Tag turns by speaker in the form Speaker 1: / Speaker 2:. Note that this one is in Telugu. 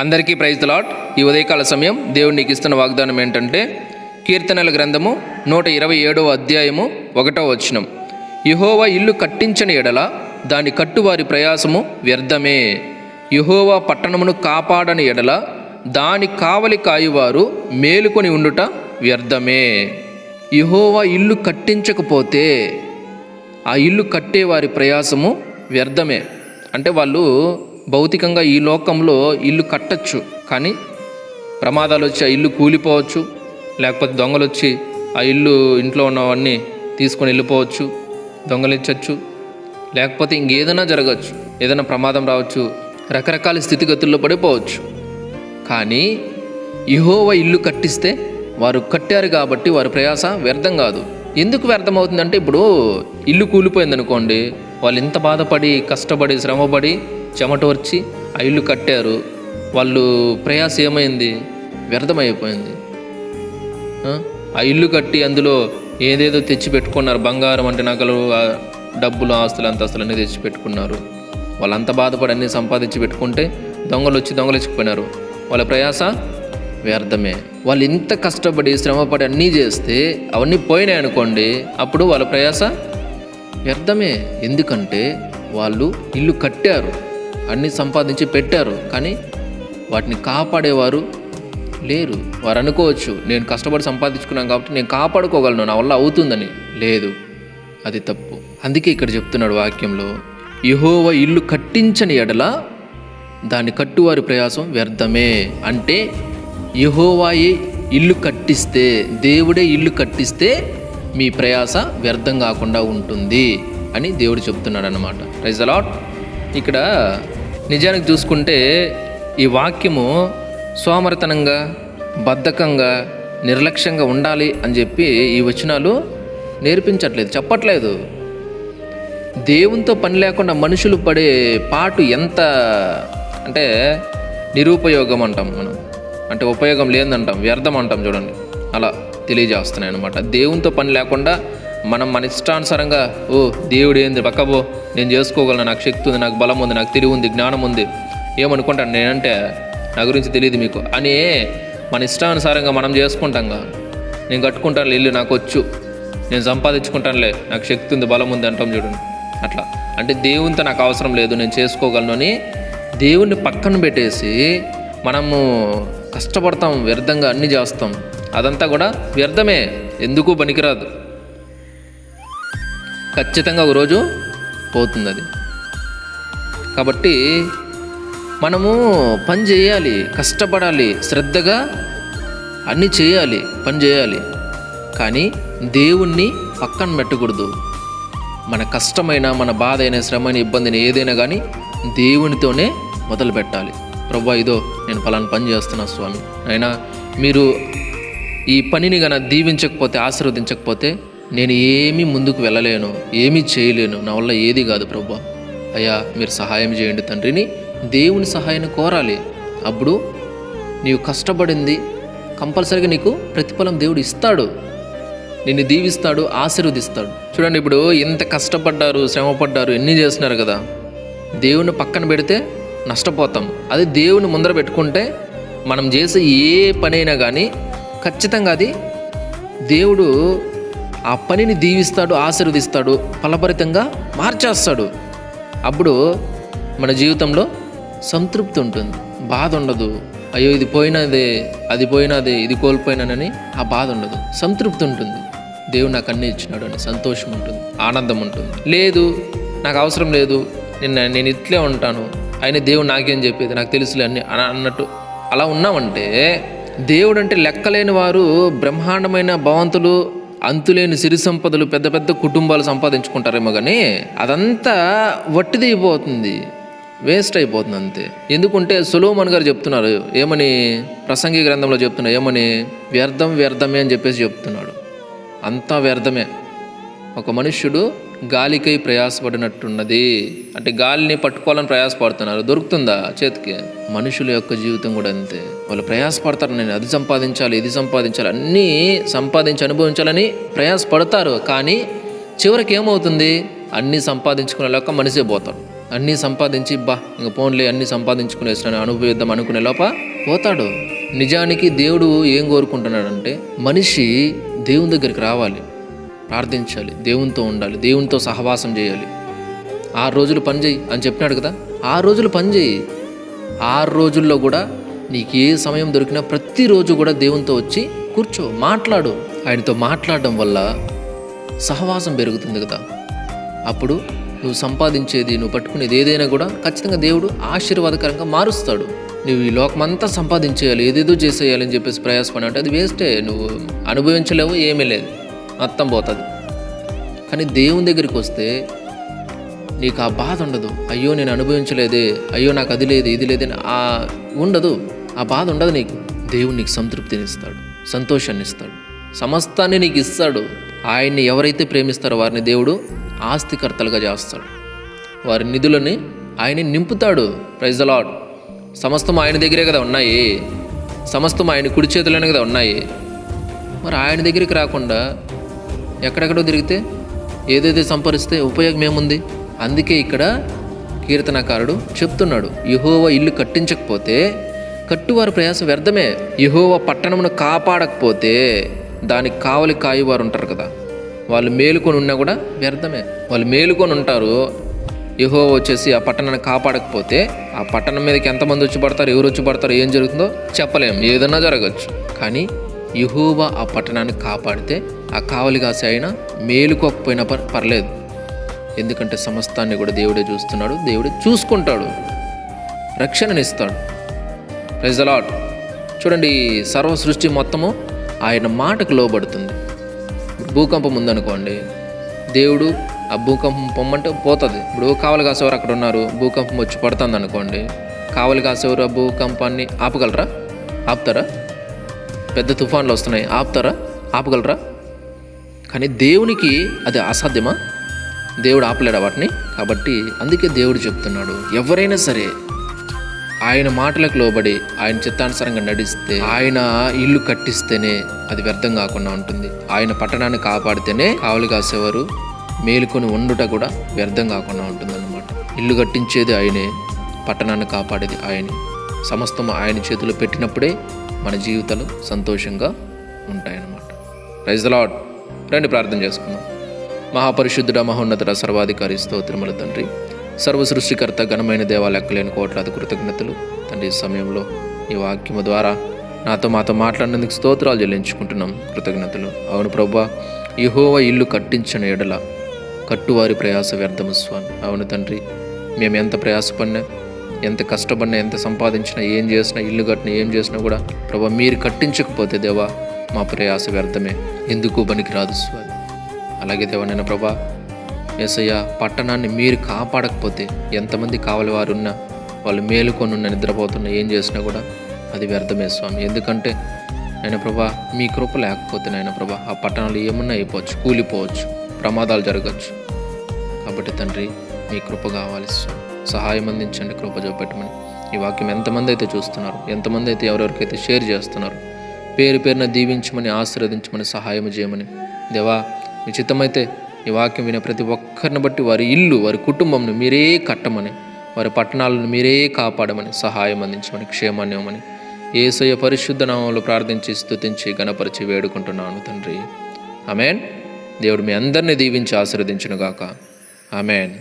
Speaker 1: అందరికీ ప్రైజ్ లాట్ ఈ ఉదయకాల సమయం దేవుడు నీకు ఇస్తున్న వాగ్దానం ఏంటంటే కీర్తనల గ్రంథము నూట ఇరవై ఏడవ అధ్యాయము ఒకటో వచనం. యహోవా ఇల్లు కట్టించని ఎడల దాని కట్టువారి ప్రయాసము వ్యర్థమే. యహోవా పట్టణమును కాపాడని ఎడల దాని కావలి కాయువారు మేలుకొని ఉండుట వ్యర్థమే. యహోవా ఇల్లు కట్టించకపోతే ఆ ఇల్లు కట్టేవారి ప్రయాసము వ్యర్థమే. అంటే వాళ్ళు భౌతికంగా ఈ లోకంలో ఇల్లు కట్టచ్చు కానీ ప్రమాదాలు వచ్చి ఆ ఇల్లు కూలిపోవచ్చు లేకపోతే దొంగలు వచ్చి ఆ ఇల్లు ఇంట్లో ఉన్నవన్నీ తీసుకొని వెళ్ళిపోవచ్చు దొంగలించవచ్చు లేకపోతే ఇంకేదైనా జరగచ్చు ఏదైనా ప్రమాదం రావచ్చు రకరకాల స్థితిగతుల్లో పడిపోవచ్చు. కానీ ఇహోవ ఇల్లు కట్టిస్తే వారు కట్టారు కాబట్టి వారి ప్రయాస వ్యర్థం కాదు. ఎందుకు వ్యర్థం అవుతుందంటే ఇప్పుడు ఇల్లు కూలిపోయింది అనుకోండి వాళ్ళు ఇంత బాధపడి కష్టపడి శ్రమపడి చెమటోర్చి ఆ ఇల్లు కట్టారు. వాళ్ళు ప్రయాస ఏమైంది? వ్యర్థమైపోయింది. ఆ? ఆ ఇల్లు కట్టి అందులో ఏదేదో తెచ్చి పెట్టుకున్నారు. బంగారం అంటే నగలు డబ్బులు ఆస్తులు అంతస్తులు అన్నీ తెచ్చి పెట్టుకున్నారు. వాళ్ళంత బాధపడి అన్నీ సంపాదించి పెట్టుకుంటే దొంగలు వచ్చి దొంగలిచ్చిపోయినారు వాళ్ళ ప్రయాస వ్యర్థమే. వాళ్ళు ఇంత కష్టపడి శ్రమపడి అన్నీ చేస్తే అవన్నీ పోయినాయి అనుకోండి అప్పుడు వాళ్ళ ప్రయాస వ్యర్థమే. ఎందుకంటే వాళ్ళు ఇల్లు కట్టారు అన్నీ సంపాదించి పెట్టారు కానీ వాటిని కాపాడేవారు లేరు. వారు అనుకోవచ్చు నేను కష్టపడి సంపాదించుకున్నాను కాబట్టి నేను కాపాడుకోగలను నా వల్ల అవుతుందని. లేదు అది తప్పు. అందుకే ఇక్కడ చెప్తున్నాడు వాక్యంలో యహోవ ఇల్లు కట్టించని ఎడల దాన్ని కట్టువారి ప్రయాసం వ్యర్థమే. అంటే యహోవాయే ఇల్లు కట్టిస్తే దేవుడే ఇల్లు కట్టిస్తే మీ ప్రయాస వ్యర్థం కాకుండా ఉంటుంది అని దేవుడు చెప్తున్నాడు అనమాట రైజ్ అలాట్ ఇక్కడ నిజానికి చూసుకుంటే ఈ వాక్యము సోమరితనంగా బద్ధకంగా నిర్లక్ష్యంగా ఉండాలి అని చెప్పి ఈ వచనాలు నేర్పించట్లేదు చెప్పట్లేదు. దేవునితో పని లేకుండా మనుషులు పడే పాటు ఎంత అంటే నిరుపయోగం అంటాం మనం. అంటే ఉపయోగం లేదంటాం వ్యర్థం అంటాం చూడండి. అలా. తెలియజేస్తున్నాయి అనమాట దేవునితో పని లేకుండా మనం మన ఇష్టానుసారంగా ఓ దేవుడు ఏంది? పక్కబో నేను చేసుకోగలను. నాకు శక్తి ఉంది నాకు బలం ఉంది నాకు తెలివి ఉంది జ్ఞానం ఉంది. ఏమనుకుంటాను నేనంటే నా గురించి తెలియదు మీకు. అని మన ఇష్టానుసారంగా మనం చేసుకుంటాంగా నేను కట్టుకుంటాను ఇల్లు నాకు వచ్చు. నేను సంపాదించుకుంటానులే నాకు శక్తి ఉంది బలం ఉంది అంటాం చూడండి అట్లా. అంటే దేవునితో నాకు అవసరం లేదు నేను చేసుకోగలను అని దేవుణ్ణి పక్కన పెట్టేసి మనము కష్టపడతాం వ్యర్థంగా అన్నీ చేస్తాం. అదంతా కూడా వ్యర్థమే ఎందుకు పనికిరాదు. ఖచ్చితంగా ఒక రోజు పోతుంది అది కాబట్టి మనము పని చేయాలి కష్టపడాలి శ్రద్ధగా అన్నీ చేయాలి పని చేయాలి. కానీ దేవుణ్ణి పక్కన పెట్టకూడదు. మన కష్టమైన మన బాధ అయిన శ్రమైన ఇబ్బందిని ఏదైనా కానీ దేవునితోనే మొదలు పెట్టాలి ప్రభా ఇదో నేను ఫలానా పని చేస్తున్నా స్వామి. అయినా మీరు ఈ పనిని గన దీవించకపోతే ఆశీర్వదించకపోతే నేను ఏమీ ముందుకు వెళ్ళలేను ఏమీ చేయలేను నా వల్ల ఏది కాదు ప్రభా. అయ్యా మీరు సహాయం చేయండి తండ్రిని. దేవుని సహాయాన్ని కోరాలి. అప్పుడు నీవు కష్టపడింది కంపల్సరీగా నీకు ప్రతిఫలం దేవుడు ఇస్తాడు. నిన్ను దీవిస్తాడు ఆశీర్వదిస్తాడు. చూడండి ఇప్పుడు ఎంత కష్టపడ్డారు శ్రమపడ్డారు ఎన్ని చేస్తున్నారు కదా. దేవుని పక్కన పెడితే నష్టపోతాం. అది దేవుని ముందర పెట్టుకుంటే మనం చేసే ఏ పనైనా కానీ ఖచ్చితంగా అది దేవుడు ఆ పనిని దీవిస్తాడు ఆశీర్వదిస్తాడు ఫలభరితంగా మార్చేస్తాడు. అప్పుడు మన జీవితంలో సంతృప్తి ఉంటుంది. బాధ ఉండదు. అయ్యో ఇది పోయినదే అది పోయినదే ఇది కోల్పోయినానని ఆ బాధ ఉండదు. సంతృప్తి ఉంటుంది. దేవుడు నాకు అన్నీ ఇచ్చినాడు అని సంతోషం ఉంటుంది ఆనందం ఉంటుంది. లేదు నాకు అవసరం లేదు నిన్న నేను ఇట్లే ఉంటాను ఆయన దేవుడు నాకేం చెప్పేది నాకు తెలుసులే అన్ని అన్నట్టు. అలా ఉన్నామంటే దేవుడు అంటే లెక్కలేని వారు బ్రహ్మాండమైన భవంతులు అంతులేని సిరి సంపదలు పెద్ద పెద్ద కుటుంబాలు సంపాదించుకుంటారేమో కానీ అదంతా వట్టిదిగిపోతుంది వేస్ట్ అయిపోతుంది అంతే. ఎందుకంటే సులోమన్ గారు చెప్తున్నారు ఏమని ప్రసంగి గ్రంథంలో చెప్తున్నారు ఏమని వ్యర్థం వ్యర్థమే అని చెప్పేసి చెప్తున్నాడు. అంతా వ్యర్థమే. ఒక మనుష్యుడు గాలికై ప్రయాసపడినట్టున్నది. అంటే గాలిని పట్టుకోవాలని ప్రయాసపడుతున్నారు. దొరుకుతుందా చేతికి? మనుషుల యొక్క జీవితం కూడా అంతే. వాళ్ళు ప్రయాసపడతారు. నేను అది సంపాదించాలి ఇది సంపాదించాలి అన్నీ సంపాదించి అనుభవించాలని ప్రయాసపడతారు. కానీ చివరికి ఏమవుతుంది? అన్నీ సంపాదించుకునే లోప మనిషే పోతాడు. అన్నీ సంపాదించి బా ఇంక పోన్లే అన్నీ సంపాదించుకునేసిన అనుభవిద్దాం అనుకునే లోప పోతాడు. నిజానికి దేవుడు ఏం కోరుకుంటున్నాడంటే మనిషి దేవుని దగ్గరికి రావాలి. ప్రార్థించాలి దేవునితో ఉండాలి దేవునితో సహవాసం చేయాలి. ఆరు రోజులు పని చేయి అని చెప్పినాడు కదా ఆరు రోజులు పని చేయి. ఆరు రోజుల్లో కూడా నీకు ఏ సమయం దొరికినా ప్రతిరోజు కూడా దేవునితో వచ్చి కూర్చో మాట్లాడు. ఆయనతో మాట్లాడడం వల్ల సహవాసం పెరుగుతుంది కదా. అప్పుడు నువ్వు సంపాదించేది నువ్వు పట్టుకునేది ఏదైనా కూడా ఖచ్చితంగా దేవుడు ఆశీర్వాదకరంగా మారుస్తాడు. నువ్వు ఈ లోకమంతా సంపాదించేయాలి ఏదేదో చేసేయాలి అని చెప్పేసి ప్రయాసపడి అంటే అది వేస్టే. నువ్వు అనుభవించలేవు ఏమీ లేదు. మొత్తం పోతుంది. కానీ దేవుని దగ్గరికి వస్తే నీకు ఆ బాధ ఉండదు. అయ్యో నేను అనుభవించలేదే. అయ్యో నాకు అది లేదు ఇది లేదని ఆ ఉండదు. ఆ బాధ ఉండదు నీకు. దేవుడు నీకు సంతృప్తిని ఇస్తాడు సంతోషాన్ని ఇస్తాడు. సమస్తాన్ని నీకు ఇస్తాడు. ఆయన్ని ఎవరైతే ప్రేమిస్తారో వారిని దేవుడు ఆస్తికర్తలుగా చేస్తాడు. వారి నిధులని ఆయన నింపుతాడు. ప్రైజ్ లాడ్ సమస్తం ఆయన దగ్గరే కదా ఉన్నాయి. సమస్తం ఆయన కుడి చేతిలోనే కదా ఉన్నాయి. మరి ఆయన దగ్గరికి రాకుండా ఎక్కడెక్కడో తిరిగితే ఏదైతే సంపరిస్తే ఉపయోగం ఏముంది? అందుకే ఇక్కడ కీర్తనకారుడు చెప్తున్నాడు యహోవ ఇల్లు కట్టించకపోతే కట్టువారి ప్రయాస వ్యర్థమే. యహోవ పట్టణమును కాపాడకపోతే దానికి కావలి కాయువారు ఉంటారు కదా. వాళ్ళు మేలుకొని ఉన్నా కూడా వ్యర్థమే. వాళ్ళు మేలుకొని ఉంటారు. యహో వచ్చేసి ఆ పట్టణాన్ని కాపాడకపోతే ఆ పట్టణం మీదకి ఎంతమంది వచ్చి పడతారు ఎవరు వచ్చి పడతారు ఏం జరుగుతుందో చెప్పలేం ఏదన్నా జరగచ్చు. కానీ యహోవా ఆ పట్టణాన్ని కాపాడితే ఆ కావలి కాసి అయినా మేలుకోకపోయినా పర్ పర్లేదు. ఎందుకంటే సమస్తాన్ని కూడా దేవుడే చూస్తున్నాడు దేవుడే చూసుకుంటాడు. రక్షణనిస్తాడు ప్రైజ్ అలాట్ చూడండి సర్వ సృష్టి మొత్తము ఆయన మాటకు లోబడుతుంది. భూకంపం ఉందనుకోండి దేవుడు ఆ భూకంపం పొమ్మంటే పోతుంది. ఇప్పుడు కావలి కాసేవారు అక్కడ ఉన్నారు? భూకంపం వచ్చి పడుతుంది అనుకోండి కావలి కాసేవారు ఆ భూకంపాన్ని ఆపగలరా? ఆపుతారా? పెద్ద తుఫాన్లు వస్తున్నాయి ఆపుతారా? ఆపగలరా? కానీ దేవునికి అది అసాధ్యమా? దేవుడు ఆపలేడు వాటిని? కాబట్టి అందుకే దేవుడు చెప్తున్నాడు ఎవరైనా సరే ఆయన మాటలకు లోబడి ఆయన చిత్తానుసారంగా నడిస్తే ఆయన ఇల్లు కట్టిస్తేనే అది వ్యర్థం కాకుండా ఉంటుంది. ఆయన పట్టణాన్ని కాపాడితేనే కావలి కాసేవారు మేలుకొని ఉండుట కూడా వ్యర్థం కాకుండా ఉంటుందన్నమాట. ఇల్లు కట్టించేది ఆయనే పట్టణాన్ని కాపాడేది ఆయనే. సమస్తం ఆయన చేతిలో పెట్టినప్పుడే మన జీవితాలు సంతోషంగా ఉంటాయన్నమాట. ప్రైజ్ లాడ్ రండి ప్రార్థన చేసుకుందాం. మహాపరిశుద్ధుడ మహోన్నతుడ సర్వాధికారి స్తోత్రముల తండ్రి. సర్వ సృష్టికర్త ఘనమైన దేవాలెక్కలేని కోట్లాది కృతజ్ఞతలు. తండ్రి సమయంలో ఈ వాక్యము ద్వారా నాతో మాతో మాట్లాడినందుకు స్తోత్రాలు చెల్లించుకుంటున్నాం. కృతజ్ఞతలు. అవును ప్రభా యహోవ ఇల్లు కట్టించిన ఎడల కట్టువారి ప్రయాస వ్యర్థము స్వామి. అవును తండ్రి మేము ఎంత ప్రయాసపడినా ఎంత కష్టపడినా ఎంత సంపాదించినా ఏం చేసినా ఇల్లు కట్టినా ఏం చేసినా కూడా ప్రభా మీరు కట్టించకపోతే దేవా మా ప్రయాస వ్యర్థమే. ఎందుకు పనికి రాదు స్వామి? అలాగే దేవనైన ప్రభా ఎసయ్య పట్టణాన్ని మీరు కాపాడకపోతే ఎంతమంది కావాలి వారు ఉన్నా వాళ్ళు మేలుకొని ఉన్న ఏం చేసినా కూడా అది వ్యర్థమే స్వామి. ఎందుకంటే నాయన ప్రభా మీ కృప లేకపోతే నాయన ప్రభా ఆ పట్టణాలు ఏమన్నా అయిపోవచ్చు కూలిపోవచ్చు ప్రమాదాలు జరగచ్చు. కాబట్టి తండ్రి మీ కృప కావాలి స్వామి. సహాయం అందించండి కృప చూపెట్టమని. ఈ వాక్యం ఎంతమంది అయితే చూస్తున్నారు ఎంతమంది అయితే ఎవరెవరికైతే షేర్ చేస్తున్నారు పేరు పేరున దీవించమని ఆశీర్వదించమని సహాయం చేయమని. దేవా నిశ్చితమైతే ఈ వాక్యం వినే ప్రతి ఒక్కరిని బట్టి వారి ఇల్లు వారి కుటుంబంను మీరే కట్టమని వారి పట్టణాలను మీరే కాపాడమని సహాయం అందించమని క్షేమాన్ని ఇవ్వమని. ఏసయ పరిశుద్ధ నామంలో ప్రార్థించి స్థుతించి గణపరిచి వేడుకుంటున్నాను తండ్రి. అమెన్ దేవుడు మీ అందరినీ దీవించి ఆశీర్వదించునుగాక. అమెన్